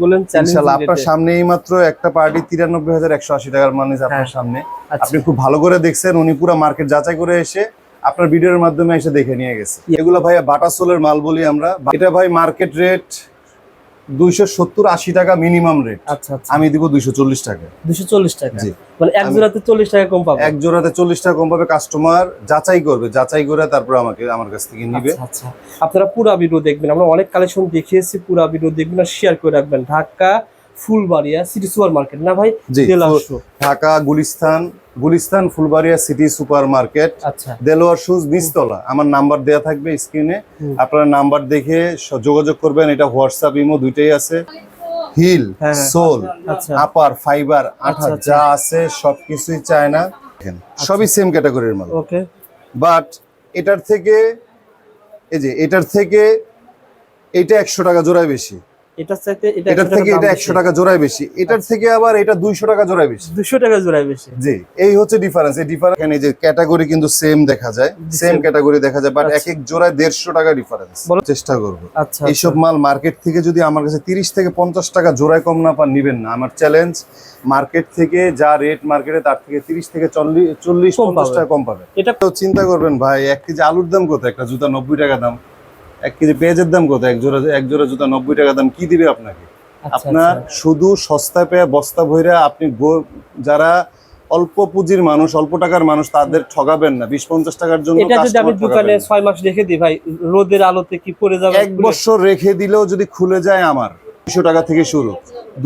বললেন ইনশাআল্লাহ আপনার সামনে এই মাত্র একটা পার্টি তিরানব্বই হাজার একশো আশি টাকার মানে আপনার হ্যাঁ। সামনে। আচ্ছা। আপনি খুব ভালো করে দেখছেন উনি পুরো মার্কেট যাচাই করে এসে আপনার ভিডিওর মাধ্যমে এসে দেখে নিয়ে গেছে। এগুলো ভাই বাটা সোলের মাল বলি আমরা। এটা ভাই মার্কেট রেট দুইশো সত্তর আশি টাকা মিনিমাম রেট আচ্ছা আচ্ছা। আমি দিব দুইশো চল্লিশ টাকা। দুশো চল্লিশ টাকা। জি। মানে এক জোড়াতে চল্লিশ টাকা কম পাবো? এক জোড়াতে চল্লিশ টাকা কম পাবে কাস্টমার যাচাই করবে যাচাই করে তারপর আমাকে আমার কাছ থেকে নিবে। আচ্ছা। আচ্ছা আপনারা পুরা ভিডিও দেখবেন আমরা অনেক কালেকশন দেখিয়েছি পুরা ভিডিও দেখবেন আর শেয়ার করে রাখবেন। Dhaka Fulbaria city super market না ভাই? Dhaka Gulistan Gulistan Fulbaria city super market আচ্ছা। দেলোয়ার শুজ নিচতলা। আমার নাম্বার দেয়া থাকবে স্ক্রিনে। আপনারা নাম্বার দেখে যোগাযোগ করবেন। এটা হোয়াটসঅ্যাপ ইমো দুইটাই আছে। হিল হ্যাঁ, হ্যাঁ। সোল আচ্ছা। আপার ফাইবার আঠা আচ্ছা। যা আছে সবকিছুই চায় না সবই সেম ক্যাটাগরির মাল। ওকে। বাট এটার থেকে এই যে এটার থেকে এটা একশো টাকা জোড়ায় বেশি। এটার চাইতে এটা থেকে এটা একশো টাকা জোড়ায় বেশি। এটার থেকে আবার এটা দুইশো টাকা জোড়ায় বেশি। দুশো টাকা জোড়ায় বেশি। জি এই হচ্ছে ডিফারেন্স এই ডিফারেন্স এখানে যে ক্যাটাগরি কিন্তু সেম দেখা যায়। সেম ক্যাটাগরি দেখা যায় বাট আচ্ছা। এক এক জোড়ায় দেড়শো টাকা ডিফারেন্স চেষ্টা করব। আচ্ছা এইসব মাল মার্কেট থেকে যদি আমার কাছে তিরিশ থেকে পঞ্চাশ টাকা জোড়ায় কম না পান নিবেন না। আমার চ্যালেঞ্জ মার্কেট থেকে যা রেট মার্কেটে তার থেকে তিরিশ থেকে চল্লিশ চল্লিশ কম পঞ্চাশ পাবে। টাকা কম পাবে এটা তো চিন্তা করবেন ভাই এক কেজি আলুর দাম কত একটা জুতা নব্বই টাকা দাম। এক কেজি পেঁয়াজের দাম কত? এক জোড়া এক জোড়া জুতা নব্বই টাকা দাম কি দিবে আপনাকে? আচ্ছা, আপনার আচ্ছা। শুধু সস্তা পেয়ে বস্তা ভইরা আপনি যারা অল্প পুঁজির মানুষ অল্প টাকার মানুষ তাদের ঠগাবেন না। বিশ পঞ্চাশ টাকার জন্য এটা যদি আমি দোকানে ছয় মাস রেখে দিই ভাই রোদের আলোতে কি পড়ে যাবে? এক বছর রেখে দিলেও যদি খুলে যায় আমার। দুইশো টাকা থেকে শুরু।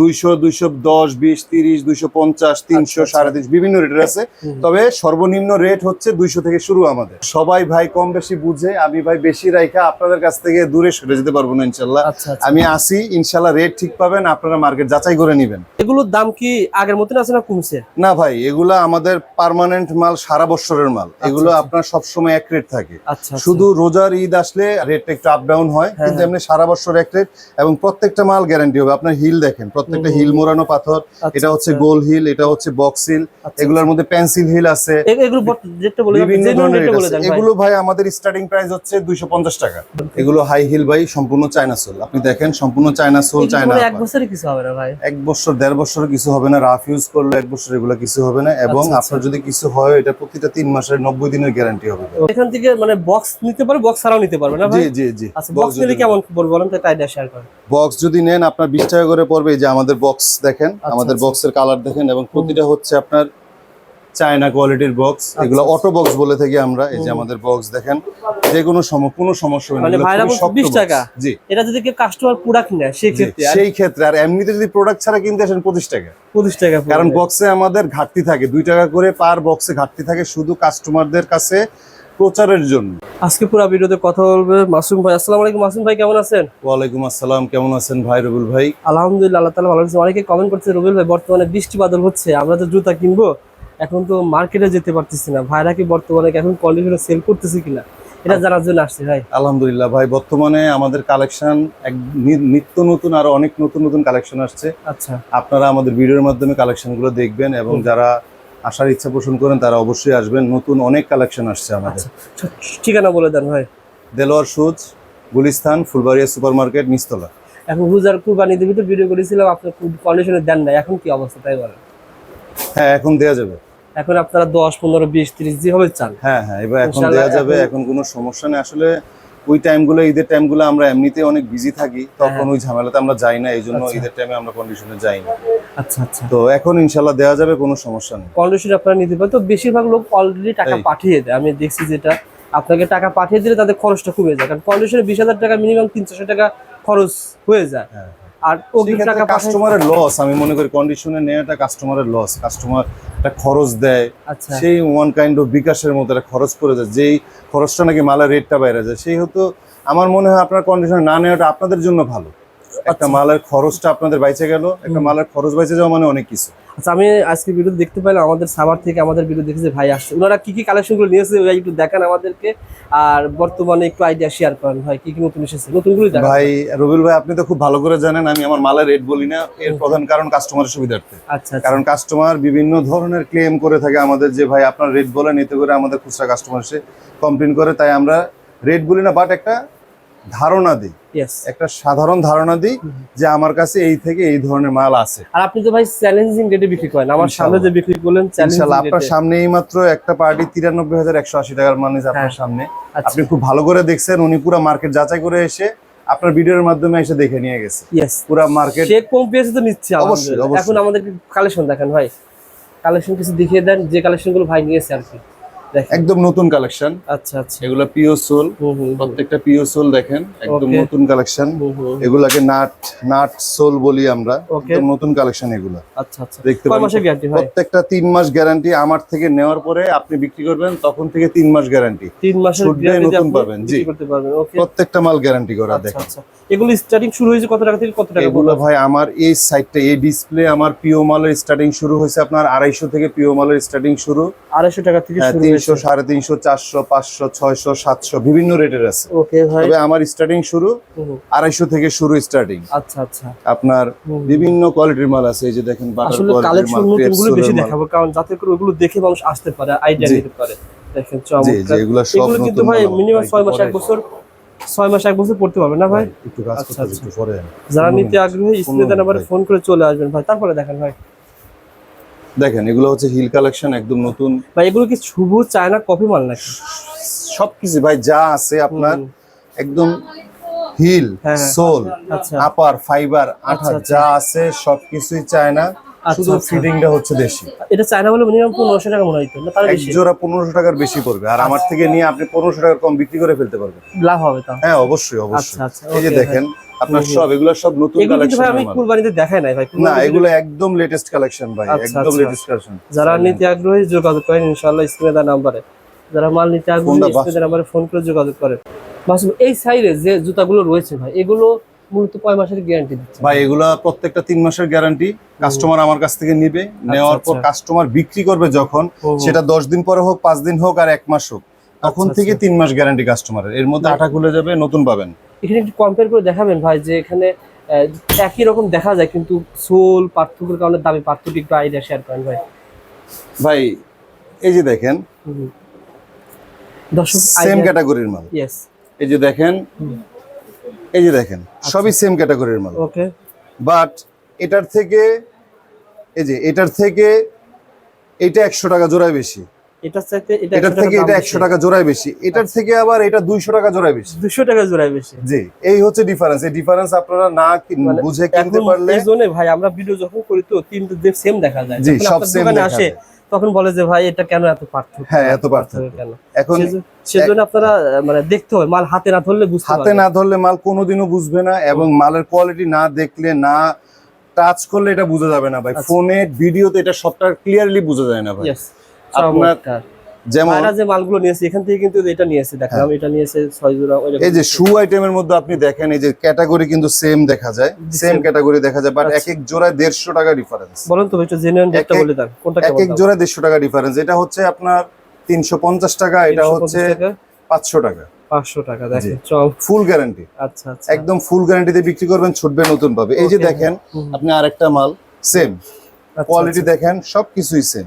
দুইশো দুইশো দশ বিশ তিরিশ দুইশো পঞ্চাশ তিনশো আচ্ছা। সাড়ে তিনশো বিভিন্ন রেটের আছে। তবে সর্বনিম্ন রেট হচ্ছে দুইশো থেকে শুরু আমাদের। সবাই ভাই কম বেশি বুঝে আমি ভাই বেশি রাইখা আপনাদের কাছ থেকে দূরে সরে যেতে পারব না ইনশাল্লাহ। আচ্ছা আচ্ছা। আমি আসি ইনশাল্লাহ রেট ঠিক পাবেন আপনারা মার্কেট যাচাই করে নেবেন। এগুলোর দাম কি আগের মতন আছে না কমছে? না ভাই এগুলা আমাদের পার্মানেন্ট মাল সারা বছরের মাল। এগুলো আচ্ছা। আপনার সবসময় এক রেট থাকে। আচ্ছা শুধু রোজার ঈদ আসলে রেটটা একটু আপ ডাউন হয় হ্যাঁ, কিন্তু হ্যাঁ। এমনি সারা বছর এক রেট এবং প্রত্যেকটা মাল গ্যারান্টি হবে। আপনার হিল দেখেন প্রত্যেকটা হিল মোড়ানো পাথর আচ্ছা, এটা হচ্ছে। গোল হিল এটা হচ্ছে বক্স হিল আচ্ছা, এগুলোর মধ্যে পেন্সিল হিল আছে। এগুলো বিভিন্ন ধরনের ভাই। এগুলো ভাই আমাদের স্টার্টিং প্রাইস হচ্ছে দুইশো পঞ্চাশ টাকা। এগুলো হাই হিল ভাই সম্পূর্ণ চায়না সোল আপনি দেখেন সম্পূর্ণ চায়না সোল চায়না এক বছরে কিছু হবে না ভাই। এক বছর দেড় বছর কিছু হবে না রাফ ইউজ করলে এক বছর এগুলো কিছু হবে না। এবং আচ্ছা, আচ্ছা। আপনার যদি কিছু হয় এটা প্রতিটা তিন মাসের নব্বই দিনের গ্যারান্টি হবে। এখান থেকে মানে বক্স নিতে পারে বক্স ছাড়াও নিতে পারবে না ভাই? জি জি। জি আচ্ছা বক্স নিলে কেমন বল বলেন তো একটা শেয়ার করেন। বক্স যদি নেন আপনার বিশ টাকা করে পড়বে যে আমাদের বক্স দেখেন আমাদের আচ্ছা। বক্সের কালার দেখেন এবং প্রতিটা হচ্ছে আপনার চায়না কোয়ালিটির বক্স এগুলো আচ্ছা। অটো বক্স বলে থাকি আমরা এই যে আমাদের বক্স দেখেন যে কোনো কোনো সমস্যা হবে না এগুলো ভাইরা খুবই বলছে শক্ত 20 টাকা? জি এটা যদি কেউ কাস্টমার প্রোডাক্ট নেয় জি, সেক্ষেত্রে আর সেই ক্ষেত্রে আর এমনিতে যদি প্রোডাক্ট ছাড়া কিনতে আসেন পঁচিশ টাকা পঁচিশ টাকা কারণ বক্সে আমাদের ঘাটতি থাকে দুই টাকা করে পার বক্সে ঘাটতি থাকে শুধু কাস্টমারদের কাছে প্রচারের জন্য। আজকে পুরো ভিডিওতে কথা বলবে মাসুম ভাই। আসসালামু আলাইকুম মাসুম ভাই কেমন আছেন? ওয়ালাইকুম আসসালাম কেমন আছেন ভাই রবুল ভাই? আলহামদুলিল্লাহ আল্লাহ তালা ভালো আছে অনেকে কমেন্ট করছে রবিল ভাই বর্তমানে বৃষ্টি বাদল হচ্ছে আমরা তো জুতা কিনবো। এখন তো মার্কেটে যেতে পারতেছি না। ভাইরা কি বর্তমানে এখন কন্ডিশনে সেল করতেছে কিনা? এটা জানার জন্য আসছে ভাই। আলহামদুলিল্লাহ ভাই বর্তমানে আমাদের কালেকশন এক নিত্য নতুন আরও অনেক নতুন নতুন কালেকশন আসছে। আচ্ছা। আপনারা আমাদের ভিডিওর মাধ্যমে কালেকশনগুলো দেখবেন এবং যারা আসার ইচ্ছা পোষণ করেন তারা অবশ্যই আসবেন। নতুন অনেক কালেকশন আসছে আমাদের। আচ্ছা ঠিকানা বলে দেন ভাই। Delowar shoes Gulistan Fulbaria super market নিস্তলা। এখন হুজার কুরবানি দেবী তো ভিডিও করেছিলাম আপনার কন্ডিশনে দেন না এখন কি অবস্থা তাই বলেন? হ্যাঁ এখন দেয়া যাবে। এখন আপনারা দশ পনেরো বিশ তিরিশ যেভাবে চান। হ্যাঁ হ্যাঁ এবার এখন দেয়া যাবে। এখন কোনো সমস্যা নেই। আসলে ওই টাইমগুলো ঈদের টাইমগুলো আমরা এমনিতে অনেক বিজি থাকি তখন ওই ঝামেলাতে আমরা যাই না এই জন্য হ্যাঁ। আচ্ছা। ঈদের টাইমে আমরা কন্ডিশনে যাই না। আচ্ছা আচ্ছা। তো এখন ইনশাল্লাহ দেওয়া যাবে কোনো সমস্যা নেই। কন্ডিশন আপনারা নিতে পারেন। তো বেশিরভাগ লোক অলরেডি টাকা পাঠিয়ে দেয়। আমি দেখছি যেটা আপনাকে টাকা পাঠিয়ে দিলে তাদের খরচটা কমে যায়। কারণ কন্ডিশনে বিশ হাজার টাকা মিনিমাম তিনশো টাকা খরচ হয়ে যায়। হ্যাঁ। আর টাকা কাস্টমারের লস আমি মনে করি কন্ডিশনে নেওয়াটা কাস্টমারের লস কাস্টমার একটা খরচ দেয় আচ্ছা সেই ওয়ান কাইন্ড অফ বিকাশের মতো একটা খরচ করে যায় যেই খরচটা নাকি মালের রেটটা বাইরে যায় সেই হতো আমার মনে হয় আপনার কন্ডিশনে না নেওয়াটা আপনাদের জন্য ভালো একটা আচ্ছা। মালের খরচটা আপনাদের বাইচে গেল একটা। মালের খরচ বাইচে যাওয়া মানে অনেক কিছু আচ্ছা আমি আজকে ভিডিও দেখতে পাইলাম আমাদের সাভার থেকে আমাদের ভিডিও দেখেছে ভাই আসছে। ওনারা কি কি কালেকশনগুলো নিয়েছে ভাই একটু দেখান আমাদেরকে। আর বর্তমানে একটু আইডিয়া শেয়ার করেন ভাই কি কি নতুন এসেছে? নতুনগুলোই দেখান। ভাই রবিল ভাই আপনি তো খুব ভালো করে জানেন আমি আমার মালের রেট বলি না। এর প্রধান কারণ কাস্টমারের সুবিধার্থে। আচ্ছা আচ্ছা। কারণ কাস্টমার বিভিন্ন ধরনের ক্লেম করে থাকে আমাদের যে ভাই আপনার রেট বলেন এতে করে আমাদের খুচরা কাস্টমার এসে কমপ্লেন করে। তাই আমরা রেট বলি না বাট একটা ধারণা দিই। একটা সাধারণ ধারণা দিই যে আমার কাছে এই থেকে এই ধরনের মাল আছে। আর আপনি তো ভাই চ্যালেঞ্জিং রেটে বিক্রি করেন। আমার সামনে যে বিক্রি করলেন ইনশাল্লাহ আপনার সামনে এই মাত্র একটা পার্টি তিরানব্বই হাজার একশো আশি টাকার মাল নিয়েছে আপনার হ্যাঁ। সামনে। আচ্ছা। আপনি খুব ভালো করে দেখছেন উনি পুরো মার্কেট যাচাই করে এসে আপনার ভিডিওর মাধ্যমে এসে দেখে নিয়ে গেছে। ইয়েস পুরো মার্কেট সে কম পেয়েছে তো নিচ্ছে অবশ্যই। এখন আমাদেরকে কালেকশন দেখান ভাই। কালেকশন কিছু দেখিয়ে দেন যে কালেকশনগুলো ভাই নিয়েছে আর কি। একদম নতুন কালেকশন। আচ্ছা আচ্ছা। এগুলো পিও সোল। প্রত্যেকটা পিও সোল দেখেন একদম নতুন কালেকশন। এগুলাকে নাট নাট সোল বলি আমরা। একদম নতুন কালেকশন এগুলো। আচ্ছা আচ্ছা। দেখতে ভাই প্রত্যেকটা তিন মাস গ্যারান্টি আমার থেকে নেওয়ার পরে আপনি বিক্রি করবেন তখন থেকে তিন মাস গ্যারান্টি তিন মাসের শুট দিয়ে গ্যারান্টি নতুন পাবেন, জি। করতে পারবেন ওকে প্রত্যেকটা মাল গ্যারান্টি করা আচ্ছা দেখেন। আচ্ছা। এগুলো স্টার্টিং শুরু হয়েছে কত টাকা থেকে কত টাকা এগুলো ভাই আমার এই সাইডটা এই ডিসপ্লে আমার পিও মালের স্টার্টিং শুরু হয়েছে আপনার আড়াইশো থেকে পিও মালের স্টার্টিং শুরু। আড়াইশো টাকা থেকে হ্যাঁ, তিনশো সাড়ে তিনশো চারশো পাঁচশো ছয়শো সাতশো বিভিন্ন রেটের আছে। ওকে ভাই। তবে আমার স্টার্টিং শুরু। আড়াইশো থেকে শুরু স্টার্টিং আচ্ছা আচ্ছা। আপনার বিভিন্ন কোয়ালিটির মাল আছে এই যে দেখেন আসলে কালেকশন বেশি দেখাবো কারণ যাতে করে ওগুলো দেখে মানুষ আসতে পারে আইডিয়া নিতে পারে। দেখেন জি চমৎকার। এগুলো সব কিন্তু নতুন ভাই। মিনিমাম ভাই, ছয় মাস পরে- এক বছর ছয় মাস এক বছর পড়তে পারবে না ভাই? একটু কাজ আচ্ছা, করতে আচ্ছা। একটু পরে। যারা নিতে আগ্রহী স্ক্রিনে আবার ফোন করে চলে আসবেন ভাই। তারপরে দেখেন ভাই। দেখেন এগুলো হচ্ছে হিল কালেকশন একদম নতুন। ভাই এগুলো কি শুভ চায়না কপি মাল নাকি? সবকিছু ভাই যা আছে আপনার একদম হিল হ্যাঁ, হ্যাঁ। সোল আচ্ছা। আপার ফাইবার আঠা আচ্ছা, যা আছে সবকিছুই চায় না আচ্ছা, শুধু আচ্ছা। ফিটিংটা হচ্ছে দেশি এটা চায়না বলে মিনিমাম টাকা মনে হইতো তার বেশি? জোড়া পনেরোশো টাকার বেশি পড়বে। আর আমার থেকে নিয়ে আপনি টাকার কম বিক্রি করে ফেলতে পারবেন। লাভ হবে হ্যাঁ অবশ্যই অবশ্যই। আচ্ছা, আচ্ছা, এই যে দেখেন আপনার হুম, হুম। সব এগুলো সব নতুন এগুলো ভাই আমি কুরবানিতে দেখাই নাই ভাই না এগুলো একদম লেটেস্ট কালেকশন ভাই আচ্ছা, একদম আচ্ছা। লেটেস্ট কালেকশন যারা নিতে আগ্রহী যোগাযোগ করেন ইনশাআল্লাহ স্ক্রিনে দেওয়া নাম্বারে যারা মাল নিতে আগ্রহী স্ক্রিনে দেওয়া নাম্বারে ফোন করে যোগাযোগ করেন। মাসুম এই সাইডে যে জুতাগুলো রয়েছে ভাই এগুলো মূলত কয় মাসের গ্যারান্টি দিচ্ছে ভাই এগুলা প্রত্যেকটা তিন মাসের গ্যারান্টি কাস্টমার আমার কাছ থেকে নিবে নেওয়ার পর আচ্ছা। কাস্টমার বিক্রি করবে যখন। সেটা দশ দিন পরে হোক পাঁচ দিন হোক আর এক মাস হোক তখন আচ্ছা, থেকে আচ্ছা। তিন মাস গ্যারান্টি কাস্টমারের এর মধ্যে। আঠা খুলে যাবে নতুন পাবেন এখানে একটু কম্পেয়ার করে দেখাবেন ভাই যে এখানে একই রকম দেখা যায় কিন্তু সোল পার্থক্যের কারণে দামি পার্থক্য একটু আইডিয়া শেয়ার করেন ভাই ভাই এই যে দেখেন। দর্শক সেম ক্যাটাগরির মাল এই যে দেখেন। এই যে দেখেন আচ্ছা। সবই সেম ক্যাটাগরির মাল। ওকে। বাট এটার থেকে এই যে এটার থেকে এটা একশো টাকা জোড়ায় বেশি। এটার চাইতে এটা এটার থেকে এটা একশো টাকা জোড়ায় বেশি। এটার থেকে আবার এটা দুইশো টাকা জোড়ায় বেশি। দুশো টাকা জোড়ায় বেশি। জি এই হচ্ছে ডিফারেন্স এই ডিফারেন্স আপনারা না মানে বুঝে কিনতে পারলে এই জন্য ভাই আমরা ভিডিও যখন করি তো তিনটে সেম দেখা যায়। জি, সব দেখা আসে। তখন বলে যে ভাই এটা কেন এত পার্থক্য হ্যাঁ, এত পার্থক্য। কেন এখন সেজ- সেজন্য আপনারা মানে দেখতে হবে মাল হাতে না ধরলে বুঝতে হাতে না ধরলে মাল কোনোদিনও বুঝবে না এবং মালের কোয়ালিটি না দেখলে না টাচ করলে এটা বোঝা যাবে না ভাই আচ্ছা। ফোনে ভিডিওতে এটা সবটা ক্লিয়ারলি বোঝা যায় না ভাই আপনার। যেমন যে মালগুলো নিয়েছে এখান থেকে কিন্তু এটা নিয়েছে দেখলাম এটা নিয়েছে ছয় জোড়া ওই এই যে শু আইটেমের মধ্যে আপনি দেখেন এই যে ক্যাটাগরি কিন্তু সেম দেখা যায় সেম ক্যাটাগরি দেখা যায় বাট আচ্ছা। এক এক জোড়ায় দেড়শো টাকা ডিফারেন্স বলেন তো একটু জেনুইন রেটটা এক- বলে দেন কোনটা এক কেমন এক জোড়ায় দেড়শো টাকা ডিফারেন্স এটা হচ্ছে আপনার তিনশো পঞ্চাশ টাকা এটা হচ্ছে পাঁচশো টাকা। পাঁচশো টাকা দেখেন ফুল গ্যারান্টি আচ্ছা আচ্ছা। একদম ফুল গ্যারান্টিতে বিক্রি করবেন ছুটবে নতুন পাবে এই যে দেখেন আপনি আরেকটা মাল সেম কোয়ালিটি আচ্ছা। দেখেন সবকিছুই সেম।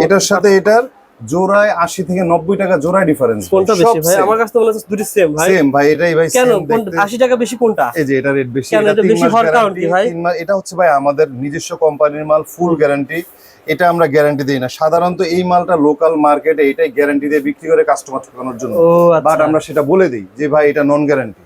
এটার সাথে এটার জোড়ায় আশি থেকে নব্বই টাকা জোড়ায় ডিফারেন্স কোনটা বেশি? ভাই আমার কাছে মনে হচ্ছে দুটি সেম ভাই। সেম ভাই এটাই ভাই কেন? same কোনটা দেখতে। আশি টাকা বেশি কোনটা? এই যে এটা রেট বেশি এটা এটা বেশি হওয়ার কারণ কি ভাই? এটা হচ্ছে ভাই আমাদের নিজস্ব কোম্পানির মাল ফুল গ্যারান্টি এটা আমরা গ্যারান্টি দিই না। সাধারণত এই মালটা লোকাল মার্কেটে এটাই গ্যারান্টি দিয়ে বিক্রি করে কাস্টমার ঠকানোর জন্য। বাট আচ্ছা। আমরা সেটা বলে দিই যে ভাই এটা নন গ্যারান্টি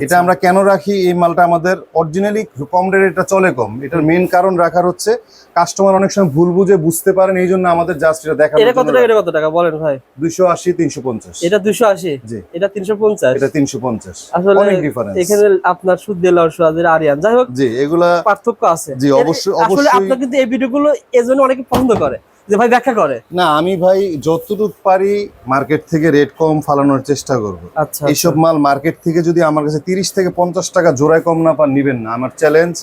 এটা আমরা কেন রাখি? এই মালটা আমাদের অরিজিনালি কম রেট এটা চলে কম। এটার মেন কারণ রাখার হচ্ছে কাস্টমার অনেক সময় ভুল বুঝে বুঝতে পারেন এই জন্য আমাদের জাস্ট এটা দেখা এটা কত টাকা এটা কত টাকা? বলেন ভাই। দুইশো আশি তিনশো পঞ্চাশ। এটা দুশো আশি? জি। এটা তিনশো পঞ্চাশ? এটা তিনশো পঞ্চাশ। আসলে অনেক ডিফারেন্স এখানে আপনার সুদ দিলার সুদের আরিয়ান। যাই হোক জি এগুলা পার্থক্য আছে। জি, অবশ্যই- আসলে অবশ্যই। আপনার কিন্তু এই ভিডিওগুলো এজন্য অনেকে পছন্দ করে। যে ভাই ব্যাখ্যা করে। না আমি ভাই যতটুকু পারি মার্কেট থেকে রেট কম ফালানোর চেষ্টা করব। আচ্ছা এইসব মাল মার্কেট থেকে যদি আমার কাছে তিরিশ থেকে পঞ্চাশ টাকা জোড়ায় কম না পান নিবেন না। আমার চ্যালেঞ্জ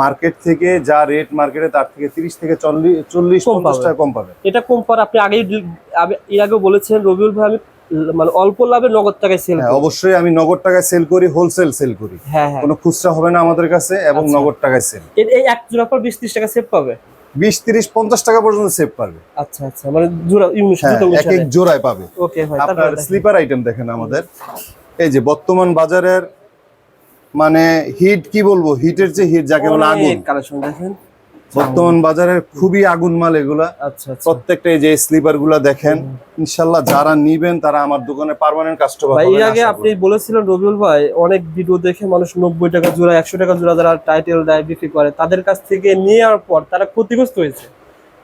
মার্কেট থেকে যা রেট মার্কেটে তার থেকে তিরিশ থেকে চল্লিশ চল্লিশ কম পঞ্চাশ পাবেন। টাকা কম পাবে এটা কম পর আপনি আগেই এর আগে বলেছেন রবিউল ভাই আমি মানে অল্প লাভে নগদ টাকায় সেল হ্যাঁ অবশ্যই আমি নগদ টাকায় সেল করি হোলসেল সেল করি। হ্যাঁ হ্যাঁ। কোনো খুচরা হবে না আমাদের কাছে এবং আচ্ছা। নগদ টাকায় সেল এই এক জোড়া পর বিশ ত্রিশ টাকা সেভ পাবে? বিশ তিরিশ পঞ্চাশ টাকা পর্যন্ত সেভ পারবে। আচ্ছা আচ্ছা মানে জোড়া হ্যাঁ এক এক জোড়ায় পাবে। ওকে ভাই আপনার স্লিপার আইটেম দেখেন আমাদের। এই যে বর্তমান বাজারের মানে হিট কি বলব? হিটের যে হিট যাকে বলে আগুন। কালেকশন দেখেন। বর্তমান বাজারের খুবই আগুন মাল এগুলা। আচ্ছা আচ্ছা। প্রত্যেকটা যে স্লিপারগুলা দেখেন ইনশাল্লাহ যারা নিবেন তারা আমার দোকানে পার্মানেন্ট কাস্টমার ভাই আগে আপনি বলেছিলেন রবিউল ভাই অনেক ভিডিও দেখে মানুষ নব্বই টাকা জোড়া একশো টাকা জোড়া যারা টাইটেল দেয় বিক্রি করে তাদের কাছ থেকে নেওয়ার পর তারা ক্ষতিগ্রস্ত হয়েছে।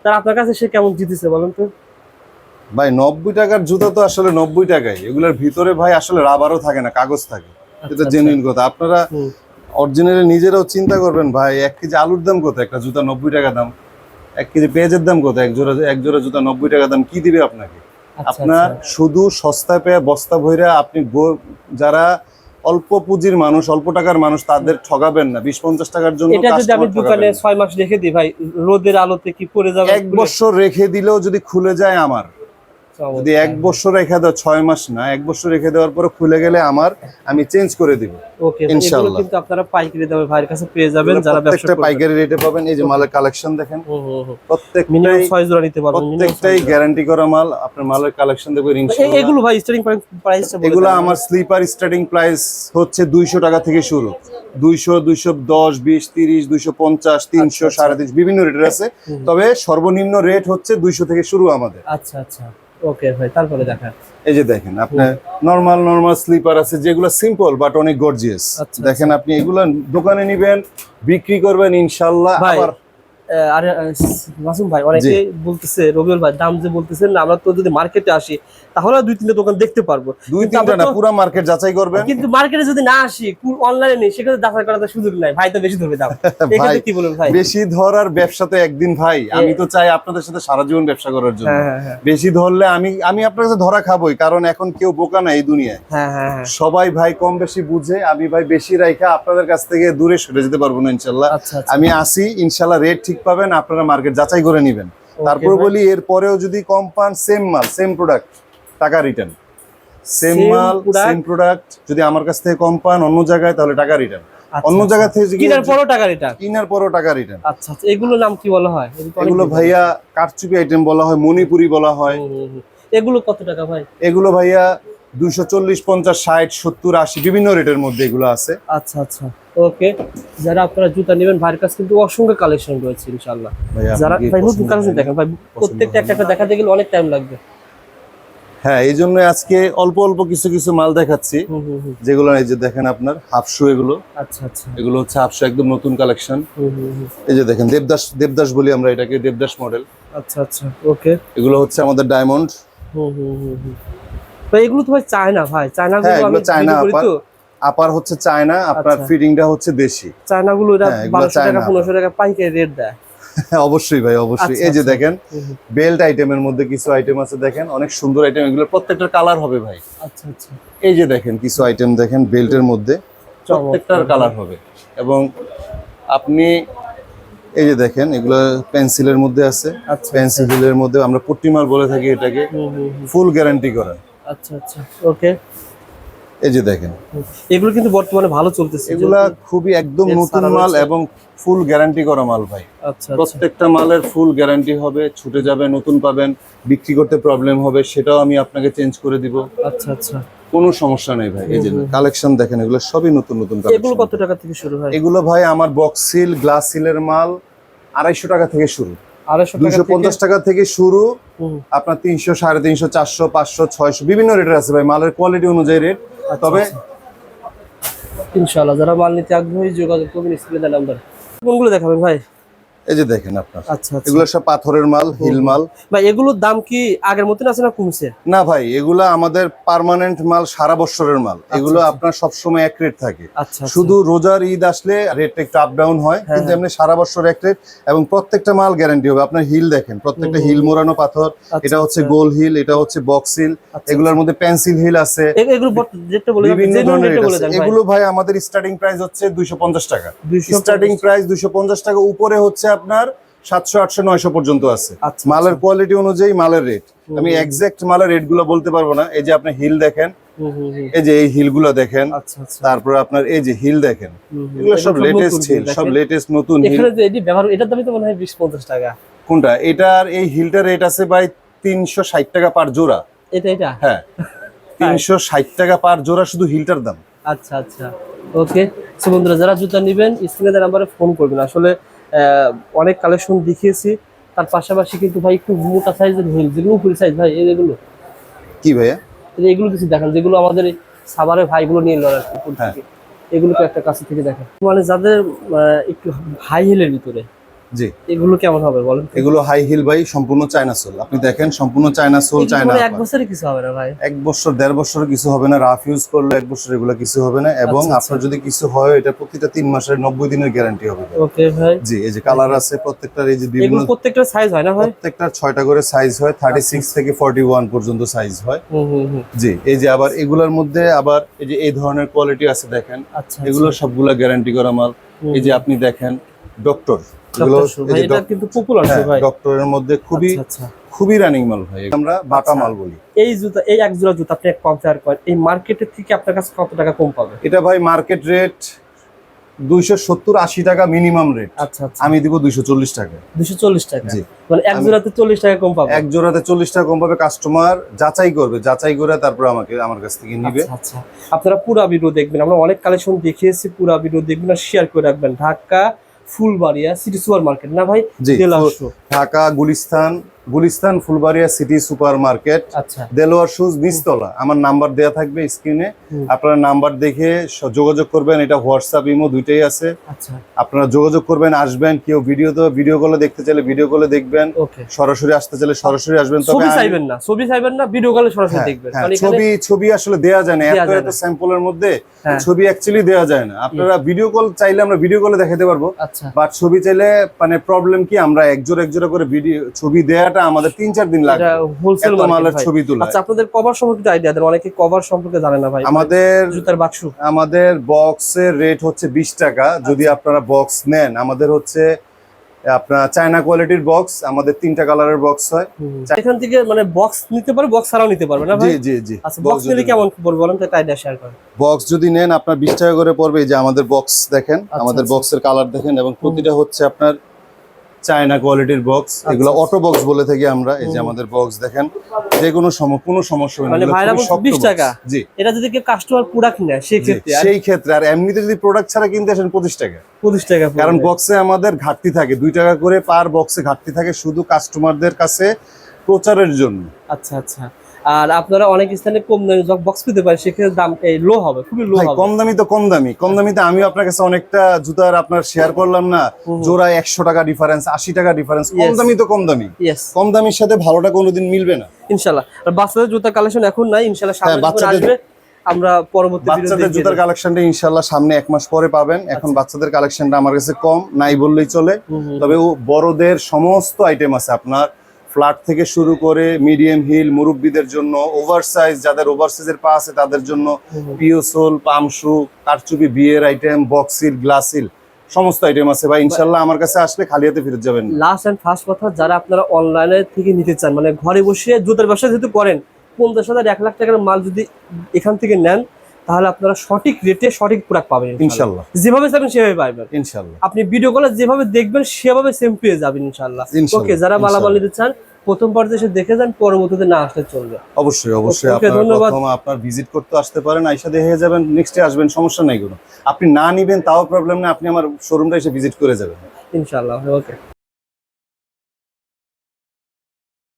তারা আপনার কাছে সে কেমন জিতেছে বলেন তো? ভাই নব্বই টাকার জুতা তো আসলে নব্বই টাকাই এগুলোর ভিতরে ভাই আসলে রাবারও থাকে না কাগজ থাকে। এটা আচ্ছা, জেনুইন কথা। আপনারা। অরিজিনালি নিজেরাও চিন্তা করবেন ভাই এক কেজি আলুর দাম কত? একটা জুতা নব্বই টাকা দাম। এক কেজি পেঁয়াজের দাম কত? এক জোড়া এক জোড়া জুতা নব্বই টাকা দাম কি দিবে আপনাকে? আচ্ছা, আপনার আচ্ছা। শুধু সস্তা পেয়ে বস্তা ভইরা আপনি যারা অল্প পুঁজির মানুষ অল্প টাকার মানুষ তাদের ঠগাবেন না। বিশ পঞ্চাশ টাকার জন্য এটা যদি আমি দোকানে ছয় মাস রেখে দিই ভাই রোদের আলোতে কি পড়ে যাবে? এক বছর রেখে দিলেও যদি খুলে যায় আমার। যদি এক বছর রেখে দাও ছয় মাস না এক বছর রেখে দেওয়ার পরে খুলে গেলে আমার আমি চেঞ্জ করে দিব। ইনশাআল্লাহ। কিন্তু আপনারা পাইকারি দামে ভাইয়ের কাছে পেয়ে যাবেন যারা ব্যবসা প্রত্যেকটা পাইকারি রেটে পাবেন এই যে মালের কালেকশন দেখেন। মিনিমাম প্রত্যেকটাই জোড়া নিতে পারবেন প্রত্যেকটাই গ্যারান্টি করা মাল আপনার মালের কালেকশন দেখবেন ইনশাআল্লাহ। এগুলো ভাই স্টার্টিং প্রাইসটা এগুলো আমার স্লিপার স্টার্টিং প্রাইস হচ্ছে দুইশো টাকা থেকে শুরু। দুইশো দুইশো দশ বিশ তিরিশ দুইশো পঞ্চাশ তিনশো। সাড়ে তিনশো বিভিন্ন রেটের আছে। তবে সর্বনিম্ন রেট হচ্ছে দুইশো থেকে শুরু আমাদের। আচ্ছা আচ্ছা। ওকে ভাই তারপরে দেখা এই যে দেখেন আপনার নর্মাল নরমাল স্লিপার আছে যেগুলো সিম্পল বাট অনেক গর্জিয়াস আচ্ছা, দেখেন আপনি এগুলো দোকানে নিবেন বিক্রি করবেন ইনশাল্লাহ আবার আরে মাসুম ভাই অনেকে বলতেছে রবিউল ভাই দাম যে বলতেছেন আমরা তো যদি মার্কেটে আসি তাহলে দুই তিনটা দোকান দেখতে পারব। দুই তিনটা না পুরো মার্কেট যাচাই করবেন। কিন্তু মার্কেটে যদি না আসি অনলাইনে নেই যাচাই করার সুযোগ নাই। ভাই তো বেশি ধরবে দাম। এক্ষেত্রে কি বলবেন ভাই? বেশি ধরার ব্যবসা তো একদিন ভাই আমি তো চাই আপনাদের সাথে সারা জীবন ব্যবসা করার জন্য। হ্যাঁ হ্যাঁ হ্যাঁ। বেশি ধরলে আমি আমি আপনার কাছে ধরা খাবোই কারণ এখন কেউ বোকা না এই দুনিয়ায়। হ্যাঁ হ্যাঁ হ্যাঁ। সবাই ভাই কম বেশি বুঝে আমি ভাই বেশি রাইখা আপনাদের কাছ থেকে দূরে সরে যেতে পারব না ইনশাল্লাহ। আচ্ছা আচ্ছা। আমি আসি ইনশাল্লাহ রেট ঠিক পাবেন আপনারা মার্কেট যাচাই করে নেবেন। তারপর বলি এর পরেও যদি কম পান সেম মাল সেম প্রোডাক্ট টাকা রিটার্ন সেম মাল? সেম প্রোডাক্ট যদি আমার কাছ থেকে কম পান অন্য জায়গায় তাহলে টাকা রিটার্ন আচ্ছা, অন্য আচ্ছা। জায়গা থেকে কিনার পরও টাকা রিটার্ন কিনার পরও টাকা রিটার্ন আচ্ছা আচ্ছা। এগুলো নাম কি বলা হয়? এগুলো। ভাইয়া কারচুপি আইটেম বলা হয় মণিপুরি বলা হয়। এগুলো কত টাকা ভাই? এগুলো ভাইয়া দুইশো চল্লিশ পঞ্চাশ ষাট সত্তর আশি বিভিন্ন রেটের মধ্যে এগুলো আছে। আচ্ছা আচ্ছা। ওকে যারা আপনারা জুতা নেবেন ভাইয়ের কাছে কিন্তু অসংখ্য কালেকশন রয়েছে ইনশাআল্লাহ। যারা ভাই নতুন কালেকশন দেখেন ভাই প্রত্যেকটা একটা একটা দেখাতে গেলে অনেক টাইম লাগবে। হ্যাঁ এই জন্য আজকে অল্প অল্প কিছু কিছু মাল দেখাচ্ছি যেগুলো এই যে দেখেন আপনার হাফ শু এগুলো। আচ্ছা আচ্ছা। এগুলো হচ্ছে হাফ শু একদম নতুন কালেকশন এই যে দেখেন দেবদাস দেবদাস বলি আমরা এটাকে দেবদাস মডেল আচ্ছা আচ্ছা ওকে। এগুলো হচ্ছে আমাদের ডায়মন্ড হুম হুম হুম এগুলো তো ভাই চায়না ভাই। চায়না হ্যাঁ, গুলো আমি চায়না তো। আপার হচ্ছে চায়না আপনার। ফিটিংটা হচ্ছে দেশি। চায়না গুলো হ্যাঁ, টাকা চায়না পনেরোশো টাকা পাইকারি রেট দেয়। অবশ্যই ভাই অবশ্যই। আচ্ছা, এই যে আচ্ছা। দেখেন। বেল্ট আইটেমের মধ্যে কিছু আইটেম আছে দেখেন অনেক সুন্দর আইটেম এগুলো প্রত্যেকটার কালার হবে ভাই। আচ্ছা আচ্ছা। এই যে দেখেন কিছু আইটেম দেখেন বেল্টের মধ্যে প্রত্যেকটার কালার হবে। এবং আপনি এই যে দেখেন এগুলো পেন্সিলের মধ্যে আছে। আচ্ছা পেন্সিল মধ্যে আমরা পট্টিমাল বলে থাকি এটাকে। ফুল গ্যারান্টি করা আচ্ছা আচ্ছা। ওকে এই যে দেখেন। এগুলো কিন্তু বর্তমানে ভালো চলতেছে এগুলা খুবই একদম নতুন মাল এবং ফুল গ্যারান্টি করা মাল ভাই। আচ্ছা আচ্ছা। প্রত্যেকটা মালের ফুল গ্যারান্টি হবে ছুটে যাবে নতুন পাবেন বিক্রি করতে প্রবলেম হবে সেটাও আমি আপনাকে চেঞ্জ করে দিব। আচ্ছা আচ্ছা। কোনো সমস্যা নেই ভাই এই যে কালেকশন দেখেন এগুলো সবই নতুন নতুন এগুলো কত টাকা থেকে শুরু হয়? এগুলো ভাই আমার বক্স সিল গ্লাস সিলের মাল আড়াইশো টাকা থেকে শুরু। থেকে পঞ্চাশ টাকা থেকে শুরু। আপনার তিনশো সাড়ে তিনশো চারশো পাঁচশো ছয়শো বিভিন্ন রেটের আছে ভাই মালের কোয়ালিটি অনুযায়ী রেট আচ্ছা, তবে ইনশাল্লাহ ইনশাআল্লাহ যারা মাল নিতে আগ্রহী যোগাযোগ করবেন স্ক্রিনে নাম্বার। কোনগুলো দেখাবেন ভাই? এই যে দেখেন আপনার। আচ্ছা আচ্ছা। এগুলো সব পাথরের মাল হিল মাল। ভাই এগুলোর দাম কি আগের মতন আছে না কমছে? না ভাই এগুলো আমাদের পার্মানেন্ট মাল সারা বছরের মাল। এগুলো আপনার সবসময় এক রেট থাকে। আচ্ছা শুধু রোজার ঈদ আসলে রেটটা একটু আপ ডাউন হয় হ্যাঁ, কিন্তু এমনি সারা বছর এক রেট এবং প্রত্যেকটা মাল গ্যারান্টি হবে। আপনার হিল দেখেন প্রত্যেকটা হিল মোড়ানো পাথর আচ্ছা, এটা হচ্ছে আচ্ছা। গোল হিল এটা হচ্ছে বক্স হিল আচ্ছা, এগুলোর মধ্যে পেন্সিল হিল আছে। বিভিন্ন ধরনের। এগুলো ভাই আমাদের স্টার্টিং প্রাইস হচ্ছে দুইশো পঞ্চাশ টাকা। স্টার্টিং প্রাইস দুইশো পঞ্চাশ টাকা উপরে হচ্ছে আপনার সাতশো আটশো নয়শো পর্যন্ত আছে। আচ্ছা, মালের কোয়ালিটি অনুযায়ী মালের রেট আমি। এক্সাক্ট মালের রেটগুলো বলতে পারব না। এই যে আপনি হিল দেখেন। এই যে এই হিলগুলো দেখেন আচ্ছা আচ্ছা। তারপরে আপনার এই যে হিল দেখেন। এগুলো সব লেটেস্ট হিল সব লেটেস্ট নতুন হিল এখানে যে এটি ব্যবহার এটার দামই তো মনে হয় বিশ পঞ্চাশ টাকা। কোনটা? এটার এই হিলটার রেট আছে ভাই তিনশো ষাট টাকা পার জোড়া। এটা এটা? হ্যাঁ। তিনশো ষাট টাকা পার জোড়া শুধু হিলটার দাম। আচ্ছা আচ্ছা। ওকে বন্ধুরা যারা জুতা নেবেন স্ক্রিনে নাম্বারে ফোন করবেন। আসলে অনেক কালেকশন দেখিয়েছি। তার পাশাপাশি কিন্তু ভাই একটু মোটা সাইজের হিল যেগুলো ফুল সাইজ ভাই এগুলো কি ভাইয়া? এগুলো কিছু দেখান যেগুলো আমাদের এই সাভারের ভাইগুলো নিয়ে লড়ার হ্যাঁ। এগুলোকে একটা কাছে থেকে দেখেন। মানে যাদের একটু হাই হিলের ভিতরে জি। এগুলো কেমন হবে বলেন এগুলো হাই হিল ভাই সম্পূর্ণ চায়না সোল আপনি দেখেন সম্পূর্ণ চায়না সোল চায়না এক বছরে কিছু হবে না ভাই। এক বছর দেড় বছর কিছু হবে না রাফ ইউজ করলে এক বছর এগুলো কিছু হবে না এবং আচ্ছা, আচ্ছা। আপনার যদি কিছু হয় এটা প্রতিটা তিন মাসের নব্বই দিনের গ্যারান্টি হবে। ওকে ভাই। জি এই যে কালার আছে প্রত্যেকটার এই যে বিভিন্ন প্রত্যেকটা সাইজ হয় না ভাই? প্রত্যেকটার ছয়টা করে সাইজ হয় থার্টি সিক্স থেকে ফর্টি ওয়ান পর্যন্ত সাইজ হয়। জি এই যে আবার এগুলোর মধ্যে আবার এই যে এই ধরনের কোয়ালিটি আছে দেখেন। আচ্ছা এগুলো সবগুলা গ্যারান্টি করা মাল। এই যে আপনি দেখেন ডক্টর এগুলো Dr. Shoe, এই ভাই যে এটা কিন্তু পপুলার ভাই। ডক্টরের মধ্যে খুবই। খুবই রানিং মাল ভাই আমরা বাটা। মাল বলি। এই জুতা এই এক জোড়া জুতা আপনি কম্পেয়ার করেন এই মার্কেটের থেকে আপনার কাছে কত টাকা কম পাবে? এটা ভাই মার্কেট রেট দুইশো সত্তর আশি টাকা মিনিমাম রেট আচ্ছা আমি দিব দুইশো চল্লিশ টাকা। দুশো চল্লিশ টাকা। মানে এক জোড়াতে চল্লিশ টাকা কম পাবে? এক জোড়াতে চল্লিশ টাকা কম পাবে কাস্টমার যাচাই করবে যাচাই করে তারপর আমাকে আমার কাছ থেকে নিবে। আচ্ছা আচ্ছা। আপনারা পুরা ভিডিও দেখবেন আমরা অনেক কালেকশন দেখিয়েছি পুরা ভিডিও দেখবেন আর শেয়ার করে রাখবেন। Dhaka Fulbaria city super market না ভাই Dhaka Gulistan Gulistan Fulbaria city super market আচ্ছা। দেলোয়ার শুজ নিচতলা। আমার নাম্বার দেয়া থাকবে স্ক্রিনে। আপনারা নাম্বার দেখে যোগাযোগ করবেন। এটা হোয়াটসঅ্যাপ ইমো দুইটাই আছে। আচ্ছা। আপনারা যোগাযোগ করবেন আসবেন কেউ ভিডিও তো ভিডিও কলে দেখতে চাইলে ভিডিও কলে দেখবেন। সরাসরি আসতে চাইলে সরাসরি আসবেন। তবে ছবি চাইবেন না। ছবি চাইবেন না ভিডিও কলে সরাসরি হ্যাঁ, দেখবেন। হ্যাঁ, ছবি ছবি আসলে দেয়া যায় না। দেয়া এত এত স্যাম্পলের মধ্যে হ্যাঁ। ছবি অ্যাকচুয়ালি দেয়া যায় না। আপনারা ভিডিও কল চাইলে আমরা ভিডিও কলে দেখাতে পারব। আচ্ছা। বাট ছবি চাইলে মানে প্রবলেম কি? আমরা এক জোড়া করে ভিডিও ছবি দেয়াটা আমাদের তিন চার দিন লাগে হোলসেল মালের ছবি তোলা। আচ্ছা আপনাদের কভার সম্পর্কে আইডিয়া দেন। অনেকে কভার সম্পর্কে জানে না ভাই। আমাদের জুতার বাক্স। আমাদের বক্সের রেট হচ্ছে বিশ টাকা। যদি আচ্ছা। আপনারা বক্স নেন আমাদের হচ্ছে আপনার চায়না কোয়ালিটির বক্স আমাদের তিনটা কালারের বক্স হয়। এখান থেকে মানে বক্স নিতে পারবে বক্স ছাড়াও নিতে পারবে না জি ভাই? জি জি আচ্ছা বক্স নিলে কেমন পড়বে বলেন তো আইডিয়া শেয়ার করেন। বক্স যদি নেন আপনার বিশ টাকা করে পড়বে। এই যে আমাদের বক্স দেখেন আচ্ছা, আমাদের আচ্ছা। বক্সের কালার দেখেন এবং প্রতিটা হচ্ছে আপনার চায়না কোয়ালিটির বক্স এগুলো আচ্ছা। অটো বক্স বলে থাকি আমরা এই যে আমাদের বক্স দেখেন যে কোনো কোনো সমস্যা হয় না মানে ভাইরা খুবই বলছে শক্ত 20 টাকা? জি। এটা যদি কেউ কাস্টমার প্রোডাক্ট নেয় সেই ক্ষেত্রে আর সেই ক্ষেত্রে। আর এমনিতে যদি প্রোডাক্ট ছাড়া কিনতে আসেন পঁচিশ টাকা। পঁচিশ টাকা কারণ বক্সে আমাদের ঘাটতি থাকে দুই টাকা করে পার বক্সে ঘাটতি থাকে শুধু কাস্টমারদের কাছে প্রচারের জন্য। আচ্ছা আচ্ছা। আর আপনারা অনেক স্থানে কম দামে বক্স পেতে পারেন সেক্ষেত্রে দাম এই লো হবে খুবই লো হবে। কম দামি তো কম দামি কম দামিতে আমিও আপনার কাছে অনেকটা জুতার আপনার শেয়ার করলাম না। জোড়ায় একশো টাকা ডিফারেন্স আশি টাকা ডিফারেন্স কম দামি তো কম দামি। কম দামির সাথে ভালোটা কোনোদিন মিলবে না। ইনশাল্লাহ। আর বাচ্চাদের জুতা কালেকশন এখন নাই ইনশাল্লাহ সামনে হ্যাঁ, বাচ্চাদের- আসবে। আমরা পরবর্তী বাচ্চাদের জুতার কালেকশনটা ইনশাল্লাহ সামনে এক মাস পরে পাবেন। এখন আচ্ছা। বাচ্চাদের কালেকশনটা আমার কাছে কম নাই বললেই চলে। তবে ও বড়দের সমস্ত আইটেম আছে আপনার ফ্ল্যাট থেকে শুরু করে মিডিয়াম হিল মুরব্বীদের জন্য ওভারসাইজ যাদের ওভার সাইজের পা আছে তাদের জন্য পিওসোল পামশু কারচুপি বিয়ের আইটেম বক্সিল গ্লাসিল সমস্ত আইটেম আছে ভাই। ইনশাল্লাহ আমার কাছে আসলে খালি হাতে ফিরে যাবেন লাস্ট এন্ড ফার্স্ট কথা যারা আপনারা অনলাইনে থেকে নিতে চান মানে ঘরে বসে জুতার ব্যবসা যেহেতু করেন পঞ্চাশ হাজার এক লাখ টাকার মাল যদি এখান থেকে নেন তাহলে আপনারা সঠিক রেটে সঠিক প্রোডাক্ট পাবেন ইনশাল্লাহ। যেভাবে চাইবেন সেভাবে পাবেন ইনশাল্লাহ আপনি ভিডিও কলে যেভাবে দেখবেন সেভাবে সেম পেয়ে যাবেন ইনশাল্লাহ ওকে যারা মালামাল। নিতে চান প্রথম পর্যায়ে এসে দেখে যান পরবর্তীতে না আসলে চলবে। অবশ্যই অবশ্যই। ধন্যবাদ। প্রথম আপনার ভিজিট করতে আসতে পারেন আইসা দেখে যাবেন নেক্সট নেক্সটে আসবেন সমস্যা নাই কোনো। আপনি না নিবেন তাও প্রবলেম না আপনি আমার শোরুমটা এসে ভিজিট করে যাবেন। ইনশাল্লাহ ওকে